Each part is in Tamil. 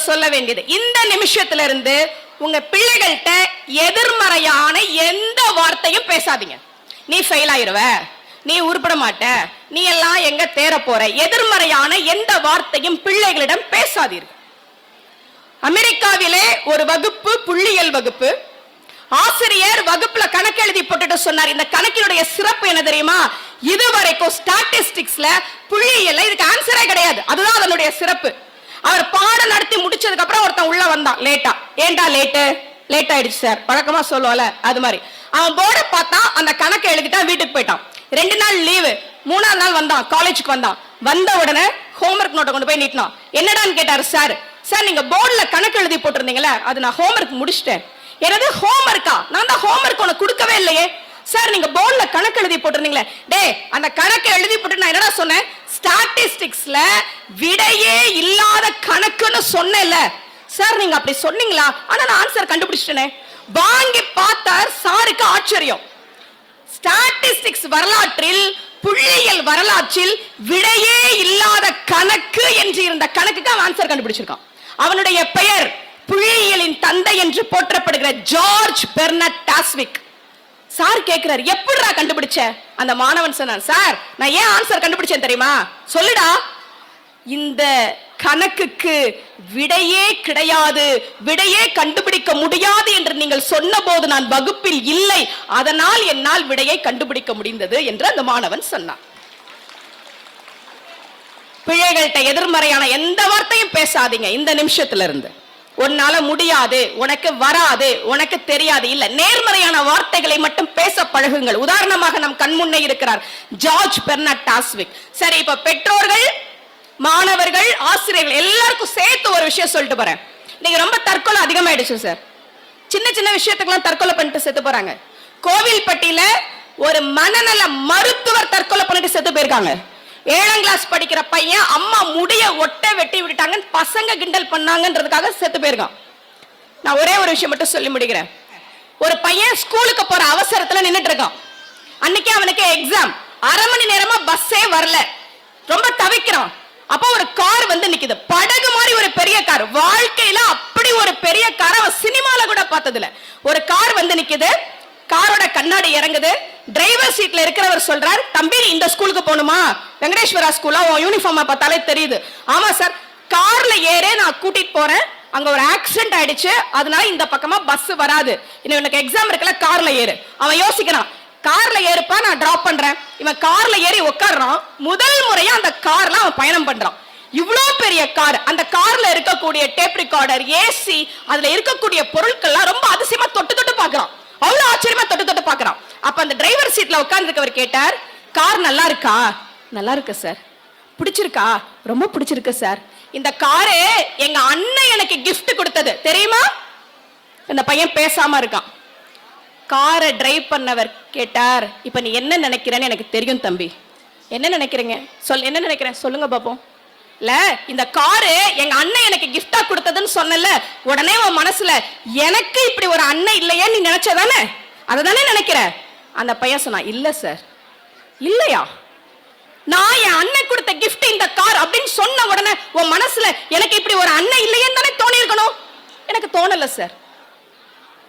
சொல்ல வேண்டியது. இந்த நிமிஷத்துல இருந்து உங்க பிள்ளைகள்கிட்ட எதிர்மறையான எந்த வார்த்தையும் பேசாதீங்க. நீ ஃபெயில் ஆயிருவ. நீ உருப்பட மாட்ட. நீ எல்லாம் எங்க தேர போற. எதிர்மறையான எந்த வார்த்தையும் பிள்ளைகளிடம் பேசாதீர்கள். அமெரிக்காவிலே ஒரு வகுப்பு புள்ளியியல் வகுப்பு. ஆசிரியர் வகுப்புல கணக்கு எழுதி போட்டுட்டு சொன்னார். இந்த கணக்கினுடைய சிறப்பு என்ன தெரியுமா? இதுவரைக்கும் ஸ்டாட்டிஸ்டிக்ஸ்ல புள்ளியியல்ல இதுக்கு ஆன்சரே கிடையாது. அதுதான் அதனுடைய சிறப்பு. அவர் பாடம் நடத்தி முடிச்சதுக்கு அப்புறம் ஒருத்தன் உள்ள வந்தான். லேட்டா ஏன்டா லேட்டு லேட் ஆயிடுச்சு சார் வழக்கமா சொல்லுவல அது மாதிரி. அவன் போர்டை பார்த்தா அந்த கணக்கை எழுதிட்டான் வீட்டுக்கு போயிட்டான். ரெண்டு நாள் லீவு மூணாவது நாள் வந்தான் காலேஜுக்கு வந்தான். வந்த உடனே ஹோம்ஒர்க் நோட்டை கொண்டு போய் நீட்டினான். என்னடான்னு கேட்டாரு சார் சார் நீங்க போர்டில் கணக்கு எழுதி போட்டிருந்தீங்களே அது நான் ஹோம்ஒர்க் முடிச்சிட்டேன். எனது ஹோம்ஒர்க்கா நான் தான் ஹோம்ஒர்க் உனக்கு கொடுக்கவே இல்லையே. சார் நீங்க போர்டில் கணக்கு எழுதி போட்டிருந்தீங்களே. டே அந்த கணக்கை எழுதி போட்டு நான் என்னடா சொன்னேன்? ஸ்டாட்டிஸ்டிக்ஸ்ல விடையே இல்லாத கணக்குன்னு சொன்னேன்ல. சார் நீங்க அப்படி சொன்னீங்களா? ஆனா நான் ஆன்சர் கண்டுபிடிச்சிட்டேனே. வாங்கி பார்த்தார் சாருக்கு ஆச்சரியம். ஸ்டாட்டிஸ்டிக்ஸ் வரலாற்றில் புள்ளியியல் வரலாற்றில் விடையே இல்லாத கணக்கு என்று இருந்த கணக்குக்கு அவன் ஆன்சர் கண்டுபிடிச்சிருக்கான். அவனுடைய பெயர் புள்ளியியலின் தந்தை என்று போற்றப்படுகிற ஜார்ஜ் பெர்னட் டாஸ்விக். சார் கேக்குறாரு. எப்படிடா கண்டுபிடிச்ச? அந்த மாணவன் சொன்னான் சார் நான் ஏன் ஆன்சர் கண்டுபிடிச்சேன் தெரியுமா? சொல்லுடா. இந்த கணக்குக்கு விடையே கிடையாது. விடையே கண்டுபிடிக்க முடியாது என்று நீங்கள் சொன்னபோது நான் வகுப்பில் இல்லை. அதனால் என்னால் விடையை கண்டுபிடிக்க முடிந்தது என்று அந்த மாணவன் சொன்னான். பிள்ளைகள்கிட்ட எதிர்மறையான எந்த வார்த்தையும் பேசாதீங்க இந்த நிமிஷத்துல இருந்து உன்னால முடியாது உனக்கு வராது உனக்கு தெரியாது. இல்ல நேர்மறையான வார்த்தைகளை மட்டும் பேச பழகுங்கள். உதாரணமாக நம் கண்முன்னே இருக்கிறார் ஜார்ஜ் பெர்னட் டாஸ்விக் சரி இப்ப பெற்றோர்கள் மாணவர்கள் ஆசிரியர்கள் எல்லாருக்கும் சேர்த்து ஒரு விஷயம் சொல்லிட்டு போறேன். நீங்க ரொம்ப தற்கொலை அதிகமாயிடுச்சு சார் சின்ன சின்ன விஷயத்துக்கெல்லாம் தற்கொலை பண்ணிட்டு செத்து போறாங்க. கோவில்பட்டியில ஒரு மனநல மருத்துவர் தற்கொலை பண்ணிட்டு செத்து போயிருக்காங்க. ஏழாம் கிளாஸ் படிக்கிற பையன் அம்மா முடிய ஒட்ட வெட்டி விட்டுட்டாங்கன்னு பசங்க கிண்டல் பண்ணாங்கன்றதுக்காக செத்து போயிருக்கான். நான் ஒரே ஒரு விஷயம் மட்டும் சொல்லி முடிக்கிறேன். ஒரு பையன் ஸ்கூலுக்கு போற அவசரத்துல நின்னுட்டு இருக்கான் அன்னைக்கு அவனுக்கு எக்ஸாம் அரை மணி நேரமா பஸ்ஸே வரல. ரொம்ப தவிக்கிறான். அப்போ ஒரு கார் வந்து நிக்குது. படகு மாதிரி ஒரு பெரிய கார் வாழ்க்கையில அப்படி ஒரு பெரிய கார் அவன் சினிமால கூட பார்த்ததுல ஒரு கார் வந்து நிக்குது. காரோட கண்ணாடி இறங்குது. டிரைவர் சீட்ல இருக்கிறவர் சொல்றார் தம்பி இந்த ஸ்கூலுக்கு போகணுமா? வெங்கடேஸ்வரா ஸ்கூலா? உன் யூனிஃபார்மை பார்த்தாலே தெரியுது. ஆமா சார் கார்ல ஏறே நான் கூட்டிட்டு போறேன். அங்க ஒரு ஆக்சிடென்ட் ஆயிடுச்சு. அதனால இந்த பக்கமா பஸ் வராது. இன்னும் எனக்கு எக்ஸாம் இருக்குல்ல கார்ல ஏறு. அவன் யோசிக்கிறான். கார்ல ஏறுப்பா நான் டிராப் பண்றேன். இவன் கார்ல ஏறி உட்கார்றான் முதல் முறையா அந்த கார்ல அவன் பயணம் பண்றான். இவ்வளோ பெரிய கார். அந்த கார்ல இருக்கக்கூடிய டேப் ரெக்கார்டர் ஏசி அதுல இருக்கக்கூடிய பொருட்கள்லாம் ரொம்ப அதிசயமா தொட்டு தொட்டு பார்க்கறான் அவ்வளவு ஆச்சரியமா தொட்டு தொட்டு பார்க்கறான் அப்ப அந்த டிரைவர் சீட்ல உட்கார்ந்துருக்கவர் கேட்டார் கார் நல்லா இருக்கா? நல்லா இருக்கு சார் பிடிச்சிருக்கா? ரொம்ப பிடிச்சிருக்கு சார் இந்த காரு எங்க அண்ணன் எனக்கு கிஃப்ட் கொடுத்தது தெரியுமா? இந்த பையன் பேசாம இருக்கான். காரை டிரைவ் பண்ணவர் கேட்டார் இப்ப நீ என்ன நினைக்கிறேன்னு எனக்கு தெரியும் தம்பி. என்ன நினைக்கிறீங்க? சொல் என்ன நினைக்கிறேன்? சொல்லுங்க பாப்போம். இல்ல இந்த காரு எங்க அண்ணன் எனக்கு கிஃப்டா கொடுத்ததுன்னு சொன்னல உடனே உன் மனசுல எனக்கு இப்படி ஒரு அண்ணன் இல்லையே நீ நினைச்சதானே? அதை தானே நினைக்கிற? அந்த பையன் சொன்னா இல்ல சார் இல்லையா? நான் என் அண்ணன் கொடுத்த கிஃப்ட் இந்த கார் அப்படின்னு சொன்ன உடனே உன் மனசுல எனக்கு இப்படி ஒரு அண்ணன் இல்லையே தானே தோணி இருக்கணும் எனக்கு தோணல சார்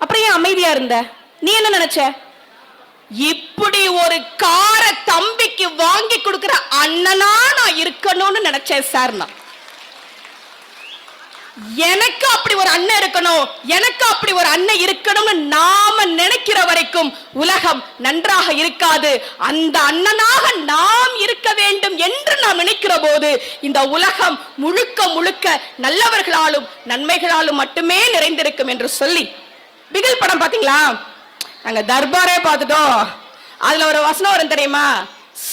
அப்புறம் ஏன் அமைதியா இருந்த? நீ என்ன நினைச்ச? இப்படி ஒரு காரை தம்பிக்கு வாங்கி கொடுக்கிற அண்ணனா நான் இருக்கணும்னு நினைச்சேன் சார் நான். எனக்கு அப்படி ஒரு அண்ணன் இருக்கணும். எனக்கு அப்படி ஒரு அன்னை இருக்கணும்னு நாம நினைக்கிற வரைக்கும் உலகம் நன்றாக இருக்காது. அந்த அண்ணனாக நாம் இருக்க வேண்டும் என்று நாம் நினைக்கிற போது இந்த உலகம் முழுக்க முழுக்க நல்லவர்களாலும் நன்மைகளாலும் மட்டுமே நிறைந்திருக்கும் என்று சொல்லி. பிகில் படம் பாத்தீங்களா நாங்க தர்பாரே பார்த்துட்டோம். அதுல ஒரு வசனம் வரும் தெரியுமா?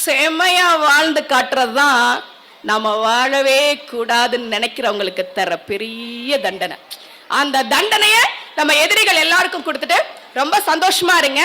செமையா வாழ்ந்து காட்டுறதுதான் நம்ம வாழவே கூடாதுன்னு நினைக்கிறவங்களுக்கு தர பெரிய தண்டனை. அந்த தண்டனையை நம்ம எதிரிகள் எல்லாருக்கும் கொடுத்துட்டு ரொம்ப சந்தோஷமா இருங்க.